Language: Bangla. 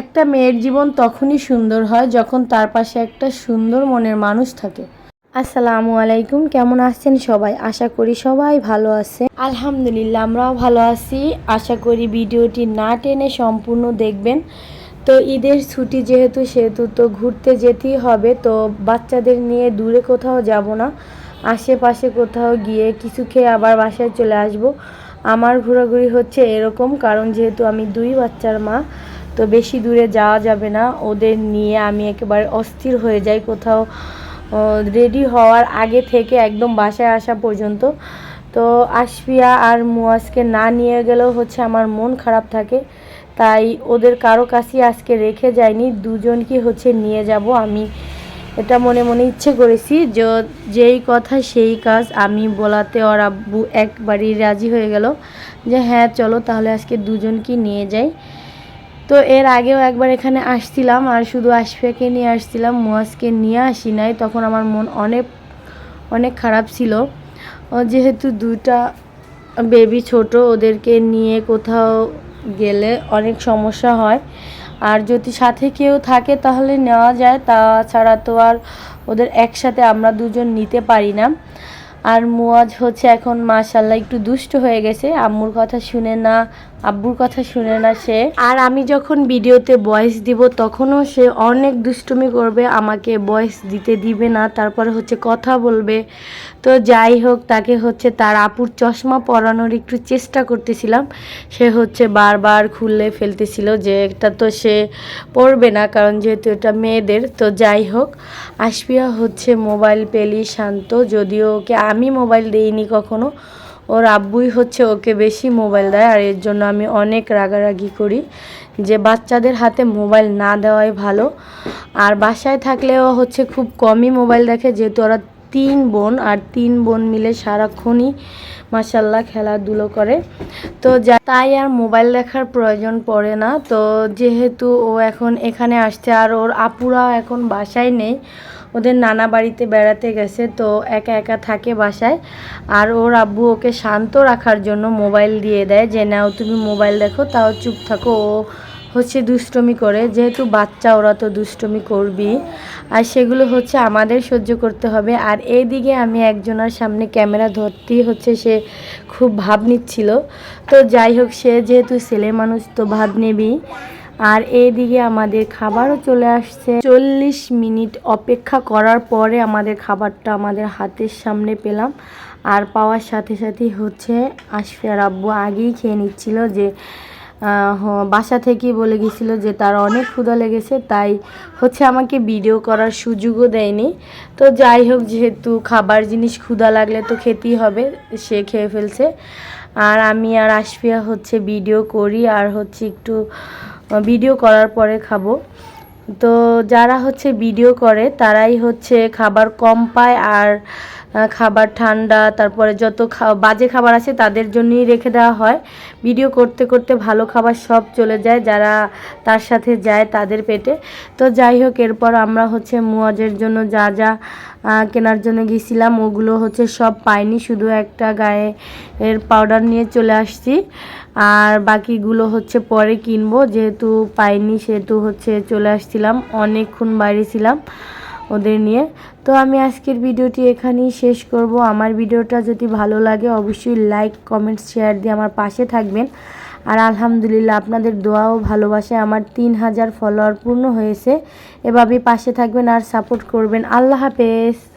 একটা মেয়ের জীবন তখনই সুন্দর হয় যখন তার পাশে একটা সুন্দর মনের মানুষ থাকে। আসসালামু আলাইকুম, কেমন আছেন সবাই? আশা করি সবাই ভালো আছে আলহামদুলিল্লাহ, আমরাও ভালো আছি। আশা করি ভিডিওটি না টেনে সম্পূর্ণ দেখবেন। তো ঈদের ছুটি যেহেতু, সেহেতু তো ঘুরতে যেতেই হবে। তো বাচ্চাদের নিয়ে দূরে কোথাও যাব না। আশেপাশে কোথাও গিয়ে কিছু খেয়ে আবার বাসায় চলে আসব। আমার ঘোরাঘুরি হচ্ছে এরকম, কারণ যেহেতু আমি দুই বাচ্চার মা তো বেশি দূরে যাওয়া যাবে না। ওদের নিয়ে আমি একেবারে অস্থির হয়ে যাই কোথাও রেডি হওয়ার আগে থেকে একদম বাসায় আসা পর্যন্ত। তো আশফিয়া আর মুয়াজকে না নিয়ে গেলেও হচ্ছে আমার মন খারাপ থাকে। তাই ওদের কারও কাছেই আজকে রেখে যায়নি দুজনকে হচ্ছে নিয়ে যাব আমি। এটা মনে মনে ইচ্ছে করেছি যে যেই কথা সেই কাজ আমি বলাতে ওর আব্বু একবারই রাজি হয়ে গেল যে হ্যাঁ চলো তাহলে আজকে দুজনকে নিয়ে যাই। তো এর আগেও একবার এখানে আসছিলাম আর শুধু আশফিয়াকে নিয়ে আসছিলাম মুয়াজকে নিয়ে আসি নাই। তখন আমার মন অনেক অনেক খারাপ ছিল। যেহেতু দুইটা বেবি ছোট, ওদেরকে নিয়ে কোথাও গেলে অনেক সমস্যা হয়। আর যদি সাথে কেউ থাকে তাহলে নেওয়া যায়। তাছাড়া তো আর ওদের একসাথে আমরা দুজন নিতে পারি না। আর মুয়াজ হচ্ছে এখন মাশাল্লাহ একটু দুষ্ট হয়ে গেছে। আম্মুর কথা শুনে না, আব্বুর কথা শুনে না সে। আর আমি যখন ভিডিওতে ভয়েস দিব, তখনও সে অনেক দুষ্টুমি করবে, আমাকে ভয়েস দিতে দিবে না, তারপরে হচ্ছে কথা বলবে। তো যাই হোক, তাকে হচ্ছে তার আপুর চশমা পরানোর একটু চেষ্টা করতেছিলাম। সে হচ্ছে বারবার খুললে ফেলতেছিল যে এটা তো সে পড়বে না, কারণ যেহেতু এটা মেয়েদের। তো যাই হোক আশপিয়া হচ্ছে মোবাইল পেলি শান্ত, যদিও ওকে আমি মোবাইল দিইনি কখনো। ওর আব্বুই হচ্ছে ওকে বেশি মোবাইল দেয় আর এর জন্য আমি অনেক রাগারাগি করি যে বাচ্চাদের হাতে মোবাইল না দেওয়াই ভালো। আর বাসায় থাকলেও হচ্ছে খুব কমই মোবাইল দেখে, যেহেতু ওরা তিন বোন আর তিন বোন মিলে সারাক্ষণই মাসাল্লাহ খেলাধুলো করে। তো যা, তাই আর মোবাইল দেখার প্রয়োজন পড়ে না। তো যেহেতু ও এখন এখানে আসছে আর ওর আপুরাও এখন বাসায় নেই ওদের নানা বাড়িতে বেড়াতে গেছে, তো একা একা থাকে বাসায়। আর ওর আব্বু ওকে শান্ত রাখার জন্য মোবাইল দিয়ে দেয় যে, নাও তুমি মোবাইল দেখো, তাও চুপ থাকো। ও হচ্ছে দুষ্টমি করে, যেহেতু বাচ্চা, ওরা তো দুষ্টমি করবি আর সেগুলো হচ্ছে আমাদের সহ্য করতে হবে। আর এইদিকে আমি একজনের সামনে ক্যামেরা ধরতেই হচ্ছে, সে খুব ভাব নিচ্ছিল। তো যাই হোক, সে যেহেতু ছেলে মানুষ, তো ভাব নেবি আর এইদিকে আমাদের খাবারও চলে আসছে। চল্লিশ মিনিট অপেক্ষা করার পরে আমাদের খাবারটা আমাদের হাতের সামনে পেলাম। আর পাওয়ার সাথে সাথেই হচ্ছে আশফিয়ার আব্বু আগেই খেয়ে নিচ্ছিল যে বাসা থেকেই বলে গেছিল যে তার অনেক ক্ষুধা লেগেছে, তাই হচ্ছে আমাকে ভিডিও করার সুযোগও দেয়নি। তো যাই হোক, যেহেতু খাবার জিনিস ক্ষুধা লাগলে তো খেতেই হবে, সে খেয়ে ফেলছে। আর আমি আর আশফিয়া হচ্ছে ভিডিও করি, আর হচ্ছে একটু ভিডিও করার পরে খাব। তো যারা হচ্ছে ভিডিও করে, তারাই হচ্ছে খাবার কম পায় আর খাবার ঠান্ডা, তারপরে যত বাজে খাবার আছে তাদের জন্যই রেখে দেওয়া হয়। ভিডিও করতে করতে ভালো খাবার সব চলে যায়, যারা তার সাথে যায় তাদের পেটে। তো যাই হোক, এরপর আমরা হচ্ছে মুয়াজের জন্য যা যা কেনার জন্য গেছিলাম, ওগুলো হচ্ছে সব পাইনি, শুধু একটা গায়ে এর পাউডার নিয়ে চলে আসছি। আর বাকিগুলো হচ্ছে পরে কিনবো, যেহেতু পাইনি সেহেতু হচ্ছে চলে আসছিলাম, অনেকক্ষণ বাইরে ছিলাম। ওদের নিয়ে। তো আমি আজকের ভিডিওটি এখানেই শেষ করব। আমার ভিডিওটা যদি ভালো লাগে, অবশ্যই লাইক কমেন্ট শেয়ার দিয়ে আমার পাশে থাকবেন। আর আলহামদুলিল্লাহ আপনাদের দোয়া ও ভালোবাসায় আমার তিন হাজার ফলোয়ার পূর্ণ হয়েছে। এভাবেই পাশে থাকবেন আর সাপোর্ট করবেন। আল্লাহ হাফেজ।